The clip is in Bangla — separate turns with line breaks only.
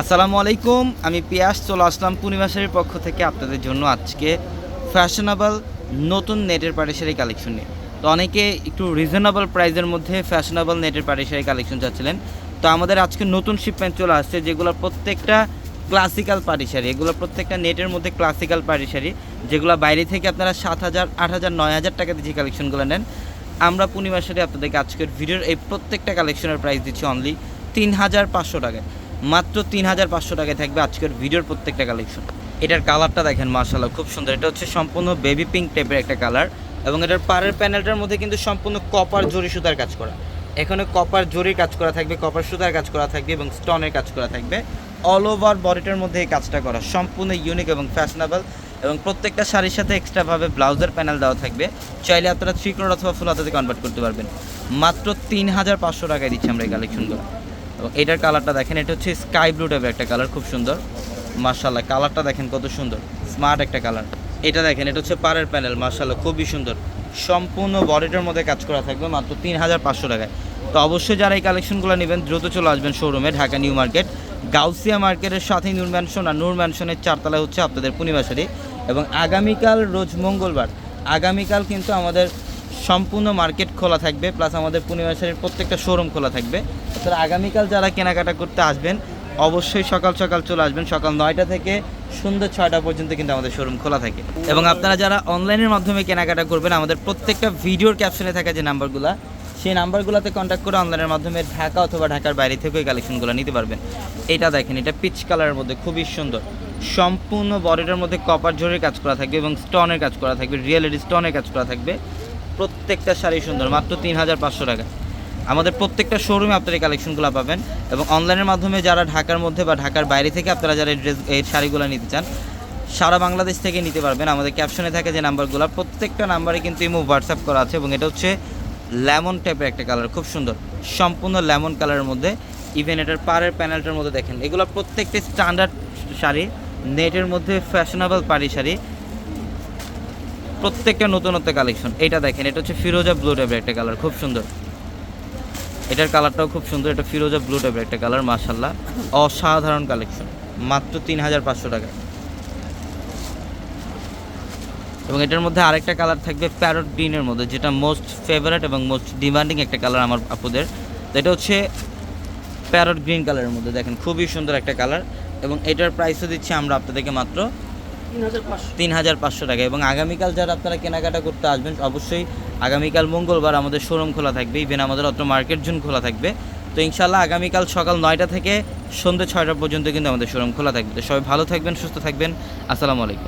আসসালামু আলাইকুম, আমি পিয়াস, চলে আসলাম পূর্ণিমাসের পক্ষ থেকে আপনাদের জন্য আজকে ফ্যাশনেবল নতুন নেটের পাটিশারি কালেকশন নিয়ে। তো অনেকে একটু রিজনেবল প্রাইজের মধ্যে ফ্যাশনেবল নেটের পাটিশারি কালেকশন চাচ্ছিলেন। তো আমাদের আজকে নতুন শিপমেন্ট চলে আসছে যেগুলো প্রত্যেকটা ক্লাসিক্যাল পাটিশারি এগুলো প্রত্যেকটা নেটের মধ্যে ক্লাসিক্যাল পাটিশারি যেগুলো বাইরে থেকে আপনারা সাত হাজার, আট হাজার, নয় হাজার টাকা যে কালেকশনগুলো নেন, আমরা পূর্ণিমা সাথে আপনাদেরকে আজকের ভিডিওর এই প্রত্যেকটা কালেকশনের প্রাইস দিচ্ছি অনলি তিন হাজার পাঁচশো টাকায়। মাত্র তিন হাজার পাঁচশো টাকায় থাকবে আজকের ভিডিওর প্রত্যেকটা কালেকশন এটার কালারটা দেখেন মার্শাল্লাহ খুব সুন্দর। এটা হচ্ছে সম্পূর্ণ বেবি পিঙ্ক টাইপের একটা কালার এবং এটার পাড়ের প্যানেলটার মধ্যে কিন্তু সম্পূর্ণ কপার জরি সুতার কাজ করা। এখানে কপার জরির কাজ করা থাকবে কপার সুতার কাজ করা থাকবে এবং স্টোনের কাজ করা থাকবে। অল ওভার বডিটার মধ্যে এই কাজটা করা, সম্পূর্ণ ইউনিক এবং ফ্যাশনেবল এবং প্রত্যেকটা শাড়ির সাথে এক্সট্রাভাবে ব্লাউজের প্যানেল দেওয়া থাকবে। চাইলে আপনারা থ্রি ক্রোড অথবা ফুল হাতাতে কনভার্ট করতে পারবেন। মাত্র তিন হাজার পাঁচশো টাকায় দিচ্ছি আমরা এই কালেকশনগুলো এবং এটার কালারটা দেখেন, এটা হচ্ছে স্কাই ব্লু টাইপের একটা কালার, খুব সুন্দর। মার্শাল্লাহ কালারটা দেখেন কত সুন্দর, স্মার্ট একটা কালার। এটা দেখেন, এটা হচ্ছে পাড়ের প্যানেল মার্শাল্লাহ খুবই সুন্দর। সম্পূর্ণ বডিটার মধ্যে কাজ করা থাকবে মাত্র তিন হাজার পাঁচশো টাকায়। তো অবশ্যই যারা এই কালেকশনগুলো নেবেন, দ্রুত চলে আসবেন শোরুমে, ঢাকা নিউ মার্কেট, গাউসিয়া মার্কেটের সাথে নূর ম্যানশন আর নূর ম্যানশনের চারতলায় হচ্ছে আপনাদের পূর্ণিমাশারি এবং আগামীকাল রোজ মঙ্গলবার, আগামীকাল কিন্তু আমাদের সম্পূর্ণ মার্কেট খোলা থাকবে প্লাস আমাদের পূর্ণিমাশারির প্রত্যেকটা শোরুম খোলা থাকবে। তারা আগামীকাল যারা কেনাকাটা করতে আসবেন, অবশ্যই সকাল সকাল চলে আসবেন, সকাল নয়টা থেকে সন্ধ্যে ছয়টা পর্যন্ত কিন্তু আমাদের শোরুম খোলা থাকে। এবং আপনারা যারা অনলাইনের মাধ্যমে কেনাকাটা করবেন, আমাদের প্রত্যেকটা ভিডিওর ক্যাপশনে থাকা যে নাম্বারগুলো সেই নাম্বারগুলোতে কন্ট্যাক্ট করে অনলাইনের মাধ্যমে ঢাকা অথবা ঢাকার বাইরে থেকেও কালেকশনগুলো নিতে পারবেন। এটা দেখেন, এটা পিচ কালারের মধ্যে খুবই সুন্দর। সম্পূর্ণ বডিটার মধ্যে কপার জোরের কাজ করা থাকবে এবং স্টোনের কাজ করা থাকবে রিয়েলিটি স্টোনের কাজ করা থাকবে। প্রত্যেকটা শাড়ি সুন্দর, মাত্র তিন হাজার পাঁচশো টাকা। আমাদের প্রত্যেকটা শোরুমে আপনারা এই কালেকশনগুলো পাবেন এবং অনলাইনের মাধ্যমে যারা ঢাকার মধ্যে বা ঢাকার বাইরে থেকে আপনারা যারা এই ড্রেস এই শাড়িগুলো নিতে চান, সারা বাংলাদেশ থেকে নিতে পারবেন। আমাদের ক্যাপশনে থাকে যে নাম্বারগুলো, প্রত্যেকটা নাম্বারে কিন্তু ইমো হোয়াটসঅ্যাপ করা আছে এবং এটা হচ্ছে লেমন টাইপের একটা কালার খুব সুন্দর। সম্পূর্ণ লেমন কালারের মধ্যে ইভেন এটার পাড়ের প্যানেলটার মধ্যে দেখেন, এগুলো প্রত্যেকটা স্ট্যান্ডার্ড শাড়ি নেটের মধ্যে ফ্যাশনেবল পাড়ি শাড়ি প্রত্যেকটা নতুনত্ব কালেকশন এটা দেখেন, এটা হচ্ছে ফিরোজা ব্লু টাইপের একটা কালার খুব সুন্দর। এটার কালারটাও খুব সুন্দর, এটা ফিরোজা ব্লু টাইপের একটা কালার মাশাল্লাহ অসাধারণ কালেকশন মাত্র তিন হাজার পাঁচশো টাকা। এবং এটার মধ্যে আরেকটা কালার থাকবে প্যারট গ্রিনের মধ্যে, যেটা মোস্ট ফেভারেট এবং মোস্ট ডিমান্ডিং একটা কালার আমার আপুদের। তো এটা হচ্ছে প্যারট গ্রিন কালারের মধ্যে, দেখেন, খুবই সুন্দর একটা কালার এবং এটার প্রাইসও দিচ্ছি আমরা আপনাদেরকে মাত্র তিন হাজার পাঁচশো টাকা। এবং আগামীকাল যারা আপনারা কেনাকাটা করতে আসবেন, অবশ্যই আগামীকাল মঙ্গলবার আমাদের শোরুম খোলা থাকবে। ইভেন আমাদের অত মার্কেট জুন খোলা থাকবে। তো ইনশাল্লাহ আগামীকাল সকাল নয়টা থেকে সন্ধ্যে ছয়টা পর্যন্ত কিন্তু আমাদের শোরুম খোলা থাকবে। তো সবাই ভালো থাকবেন, সুস্থ থাকবেন। আসসালামু আলাইকুম।